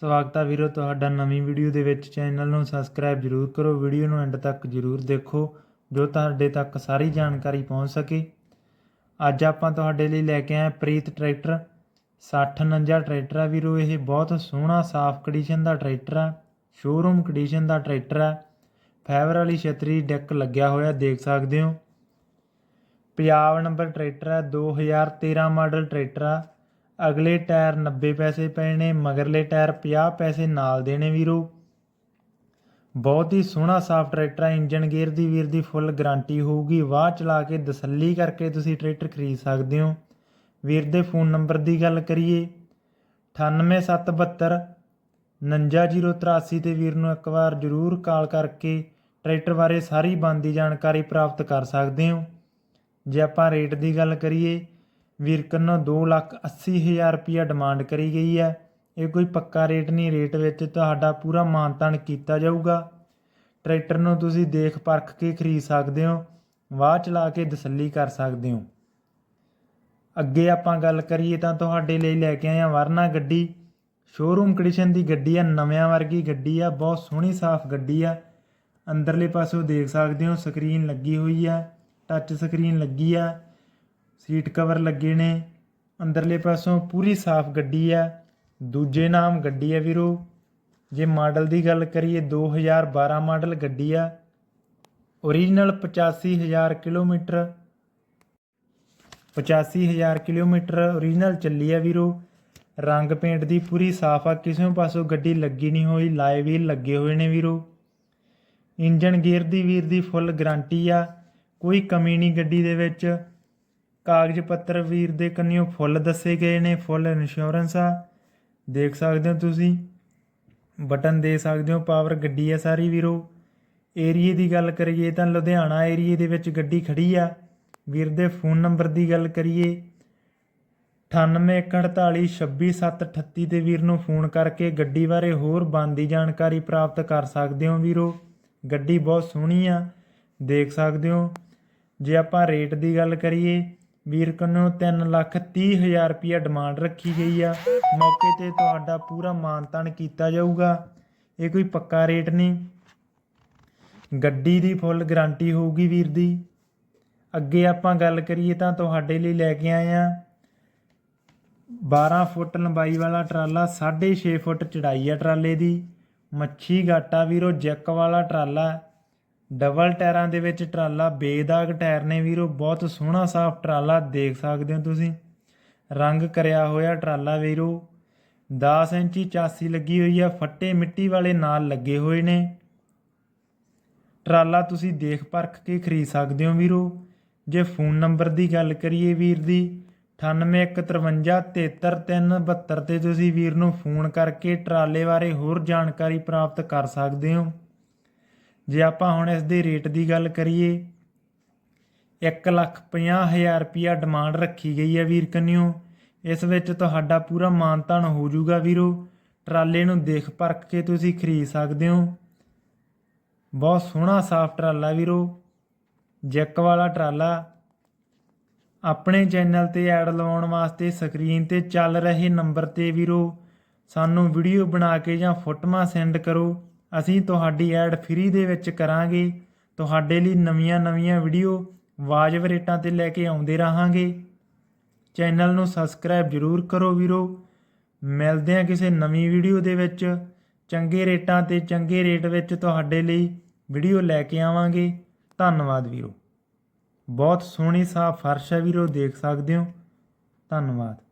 ਸਵਾਗਤ ਹੈ ਵੀਰੋ ਤੁਹਾਡਾ ਨਵੀਂ ਵੀਡੀਓ ਦੇ ਵਿੱਚ। ਚੈਨਲ ਨੂੰ ਸਬਸਕ੍ਰਾਈਬ ਜਰੂਰ ਕਰੋ, ਵੀਡੀਓ ਨੂੰ ਐਂਡ ਤੱਕ ਜਰੂਰ ਦੇਖੋ, ਜੋ ਤੁਹਾਡੇ ਤੱਕ ਸਾਰੀ ਜਾਣਕਾਰੀ ਪਹੁੰਚ ਸਕੇ। ਅੱਜ ਆਪਾਂ ਤੁਹਾਡੇ ਲਈ ਲੈ ਕੇ ਆਏ ਪ੍ਰੀਤ ਟਰੈਕਟਰ 6049 ਟਰੈਕਟਰ ਆ ਵੀਰੋ। ਇਹ ਬਹੁਤ ਸੋਹਣਾ, ਸਾਫ਼ ਕੰਡੀਸ਼ਨ ਦਾ ਟਰੈਕਟਰ ਆ ਸ਼ੋਰੂਮ ਕੰਡੀਸ਼ਨ ਦਾ ਟਰੈਕਟਰ ਆ। ਫਾਈਬਰ ਵਾਲੀ ਛਤਰੀ, ਡੈਕ ਲੱਗਿਆ ਹੋਇਆ, ਦੇਖ ਸਕਦੇ ਹੋ। ਪੰਜਾਬ ਨੰਬਰ ਟਰੈਕਟਰ ਹੈ 2013 ਮਾਡਲ ਟਰੈਕਟਰ ਆ। ਅਗਲੇ ਟਾਇਰ 90 ਪੈਸੇ ਪਏ ਨੇ ਮਗਰਲੇ ਟਾਇਰ 50 ਪੈਸੇ ਨਾਲ ਦੇਣੇ ਵੀਰੋ। ਬਹੁਤ ਹੀ ਸੋਹਣਾ ਸਾਫ਼ ਟਰੈਕਟਰ ਹੈ ਇੰਜਨ ਗੇਅਰ ਦੀ ਵੀਰ ਦੀ ਫੁੱਲ ਗਾਰੰਟੀ ਹੋਊਗੀ। ਵਾਹ ਚਲਾ ਕੇ ਤਸੱਲੀ ਕਰਕੇ ਤੁਸੀਂ ਟਰੈਕਟਰ ਖਰੀਦ ਸਕਦੇ ਹੋ। ਵੀਰ ਦੇ ਫੋਨ ਨੰਬਰ ਦੀ ਗੱਲ ਕਰੀਏ 98772 59083 ਤੇ ਵੀਰ ਨੂੰ ਇੱਕ ਵਾਰ ਜ਼ਰੂਰ ਕਾਲ ਕਰਕੇ ਟਰੈਕਟਰ ਬਾਰੇ ਸਾਰੀ ਬਣਦੀ ਜਾਣਕਾਰੀ ਪ੍ਰਾਪਤ ਕਰ ਸਕਦੇ ਹੋ। ਜੇ ਆਪਾਂ ਰੇਟ ਦੀ ਗੱਲ ਕਰੀਏ ਵੀਰਕਨ ਕੰਨੋਂ 2 ਲੱਖ 80 ਹਜ਼ਾਰ ਰੁਪਇਆ ਡਿਮਾਂਡ ਕਰੀ ਗਈ ਹੈ। ਇਹ ਕੋਈ ਪੱਕਾ ਰੇਟ ਨਹੀਂ। ਰੇਟ ਵਿੱਚ ਤੁਹਾਡਾ ਪੂਰਾ ਮਾਨਤਾਨ ਕੀਤਾ ਜਾਊਗਾ। ਟਰੈਕਟਰ ਨੂੰ ਤੁਸੀਂ ਦੇਖ ਪਰਖ ਕੇ ਖਰੀਦ ਸਕਦੇ ਹੋ। ਵਾਹ ਚਲਾ ਕੇ ਤਸੱਲੀ ਕਰ ਸਕਦੇ ਹੋ। ਅੱਗੇ ਆਪਾਂ ਗੱਲ ਕਰੀਏ ਤਾਂ ਤੁਹਾਡੇ ਲਈ ਲੈ ਕੇ ਆਏ ਹਾਂ ਵਰਨਾ ਗੱਡੀ। ਸ਼ੋਰੂਮ ਕੰਡੀਸ਼ਨ ਦੀ ਗੱਡੀ ਆ, ਨਵਿਆਂ ਵਰਗੀ ਗੱਡੀ ਆ, ਬਹੁਤ ਸੋਹਣੀ, ਸਾਫ਼ ਗੱਡੀ ਆ। ਅੰਦਰਲੇ ਪਾਸੋਂ ਦੇਖ ਸਕਦੇ ਹੋ ਸਕਰੀਨ ਲੱਗੀ ਹੋਈ ਆ ਟੱਚ ਸਕਰੀਨ ਲੱਗੀ ਆ। ਸੀਟ ਕਵਰ ਲੱਗੇ ਨੇ। ਅੰਦਰਲੇ ਪਾਸੋਂ ਪੂਰੀ ਸਾਫ਼ ਗੱਡੀ ਆ। ਦੂਜੇ ਨਾਮ ਗੱਡੀ ਆ ਵੀਰੋ। ਜੇ ਮਾਡਲ ਦੀ ਗੱਲ ਕਰੀਏ 2012 ਮਾਡਲ ਗੱਡੀ ਆ। Original 85000 kilometre. 85000 ਕਿਲੋਮੀਟਰ ਓਰੀਜਨਲ ਚੱਲੀ ਆ ਵੀਰੋ। ਰੰਗ ਪੇਂਟ ਦੀ ਪੂਰੀ ਸਾਫ਼ ਆ। ਕਿਸੇ ਪਾਸੋਂ ਗੱਡੀ ਲੱਗੀ ਨਹੀਂ ਹੋਈ। ਲਾਏ ਵੀਲ ਲੱਗੇ ਹੋਏ ਨੇ ਵੀਰੋ। ਇੰਜਨ ਗੇਅਰ ਦੀ ਵੀਰ ਦੀ ਫੁੱਲ ਗਾਰੰਟੀ ਆ। ਕੋਈ ਕਮੀ ਨਹੀਂ ਗੱਡੀ ਦੇ ਵਿੱਚ। ਕਾਗਜ਼ ਪੱਤਰ ਵੀਰ ਦੇ ਕੰਨਿਓ ਫੁੱਲ ਦੱਸੇ ਗਏ ਨੇ, ਫੁੱਲ ਇੰਸ਼ੋਰੈਂਸ ਆ। ਦੇਖ ਸਕਦੇ ਹੋ ਤੁਸੀਂ। ਬਟਨ ਦੇ ਸਕਦੇ ਹੋ ਪਾਵਰ ਗੱਡੀ ਆ ਸਾਰੀ ਵੀਰੋ। ਏਰੀਏ ਦੀ ਗੱਲ ਕਰੀਏ ਤਾਂ ਲੁਧਿਆਣਾ ਏਰੀਏ ਦੇ ਵਿੱਚ ਗੱਡੀ ਖੜੀ ਆ। ਵੀਰ ਦੇ ਫੋਨ ਨੰਬਰ ਦੀ ਗੱਲ ਕਰੀਏ। 9814266738 ਤੇ ਵੀਰ ਨੂੰ ਫੋਨ ਕਰਕੇ ਗੱਡੀ ਬਾਰੇ ਹੋਰ ਬਣਦੀ ਜਾਣਕਾਰੀ ਪ੍ਰਾਪਤ ਕਰ ਸਕਦੇ ਹੋ ਵੀਰੋ। ਗੱਡੀ ਬਹੁਤ ਸੋਹਣੀ ਆ। ਦੇਖ ਸਕਦੇ ਹੋ। ਜੇ ਆਪਾਂ ਰੇਟ ਦੀ ਗੱਲ ਕਰੀਏ ਵੀਰ ਨੂੰ 3 ਲੱਖ 30 ਹਜ਼ਾਰ ਰੁਪਇਆ ਡਿਮਾਂਡ ਰੱਖੀ ਗਈ ਆ। ਮੌਕੇ ਤੇ ਤੁਹਾਡਾ ਪੂਰਾ ਮਾਨਤਾਨ ਕੀਤਾ ਜਾਊਗਾ। ਇਹ ਕੋਈ ਪੱਕਾ ਰੇਟ ਨਹੀਂ। ਗੱਡੀ ਦੀ ਫੁੱਲ ਗਾਰੰਟੀ ਹੋਊਗੀ ਵੀਰ ਦੀ। ਅੱਗੇ ਆਪਾਂ ਗੱਲ ਕਰੀਏ ਤਾਂ ਤੁਹਾਡੇ ਲਈ ਲੈ ਕੇ ਆਏ ਆ। 12 ਫੁੱਟ ਲੰਬਾਈ ਵਾਲਾ ਟਰਾਲਾ 6.5 ਫੁੱਟ ਚੜਾਈ ਆ ਟਰਾਲੇ ਦੀ। ਮੱਛੀ ਗਾਟਾ ਵੀਰੋ ਜੈਕ ਵਾਲਾ ਟਰਾਲਾ। ਡਬਲ ਟਾਇਰਾਂ ਦੇ ਵਿੱਚ ਟਰਾਲਾ, ਬੇਦਾਗ ਟਾਇਰ ਨੇ ਵੀਰੋ, ਬਹੁਤ ਸੋਹਣਾ ਸਾਫ਼ ਟਰਾਲਾ, ਦੇਖ ਸਕਦੇ ਹੋ ਤੁਸੀਂ। ਰੰਗ ਕਰਿਆ ਹੋਇਆ ਟਰਾਲਾ ਵੀਰੋ। 10 ਇੰਚੀ ਚਾਸੀ ਲੱਗੀ ਹੋਈ ਆ, ਫੱਟੇ ਮਿੱਟੀ ਵਾਲੇ ਨਾਲ ਲੱਗੇ ਹੋਏ ਨੇ। ਟਰਾਲਾ ਤੁਸੀਂ ਦੇਖ ਪਰਖ ਕੇ ਖਰੀਦ ਸਕਦੇ ਹੋ ਵੀਰੋ। ਜੇ ਫੋਨ ਨੰਬਰ ਦੀ ਗੱਲ ਕਰੀਏ ਵੀਰ ਦੀ 9815733372 ਤੇ ਤੁਸੀਂ ਵੀਰ ਨੂੰ ਫੋਨ ਕਰਕੇ ਟਰਾਲੇ ਬਾਰੇ ਹੋਰ ਜਾਣਕਾਰੀ ਪ੍ਰਾਪਤ ਕਰ ਸਕਦੇ ਹੋ। ਜੇ ਆਪਾਂ ਹੁਣ ਇਸ ਦੇ ਰੇਟ ਦੀ ਗੱਲ ਕਰੀਏ 150000 ਰੁਪਿਆ ਡਿਮਾਂਡ ਰੱਖੀ ਗਈ ਹੈ ਵੀਰ ਕੰਨਿਓ। ਇਸ ਵਿੱਚ ਤੁਹਾਡਾ ਪੂਰਾ ਮਾਨਤਾਨ ਹੋ ਜਾਊਗਾ ਵੀਰੋ। ਟਰਾਲੇ ਨੂੰ ਦੇਖ ਪਰਖ ਕੇ ਤੁਸੀਂ ਖਰੀਦ ਸਕਦੇ ਹੋ। ਬਹੁਤ ਸੋਹਣਾ ਸਾਫ਼ ਟਰਾਲਾ ਵੀਰੋ। ਜੈਕ ਵਾਲਾ ਟਰਾਲਾ। ਆਪਣੇ ਚੈਨਲ ਤੇ ਐਡ ਲਵਾਉਣ ਵਾਸਤੇ ਸਕਰੀਨ ਤੇ ਚੱਲ ਰਹੇ ਨੰਬਰ ਤੇ ਵੀਰੋ। ਸਾਨੂੰ ਵੀਡੀਓ ਬਣਾ ਕੇ ਜਾਂ ਫੋਟੋਆਂ ਸੈਂਡ ਕਰੋ। ਅਸੀਂ ਤੁਹਾਡੀ ਐਡ ਫ੍ਰੀ ਦੇ ਵਿੱਚ ਕਰਾਂਗੇ। ਤੁਹਾਡੇ ਲਈ ਨਵੀਆਂ-ਨਵੀਆਂ ਵੀਡੀਓ ਵਾਜਬ ਰੇਟਾਂ ਤੇ ਲੈ ਕੇ ਆਉਂਦੇ ਰਹਾਂਗੇ। ਚੈਨਲ ਨੂੰ ਸਬਸਕ੍ਰਾਈਬ ਜ਼ਰੂਰ ਕਰੋ ਵੀਰੋ। ਮਿਲਦੇ ਹਾਂ ਕਿਸੇ ਨਵੀਂ ਵੀਡੀਓ ਦੇ ਵਿੱਚ। ਚੰਗੇ ਰੇਟਾਂ ਤੇ ਚੰਗੇ ਰੇਟ ਵਿੱਚ ਤੁਹਾਡੇ ਲਈ ਵੀਡੀਓ ਲੈ ਕੇ ਆਵਾਂਗੇ। ਧੰਨਵਾਦ ਵੀਰੋ। ਬਹੁਤ ਸੋਹਣੀ ਸਾਫ਼ ਫਰਸ਼ ਹੈ ਵੀਰੋ, ਦੇਖ ਸਕਦੇ ਹੋ। ਧੰਨਵਾਦ।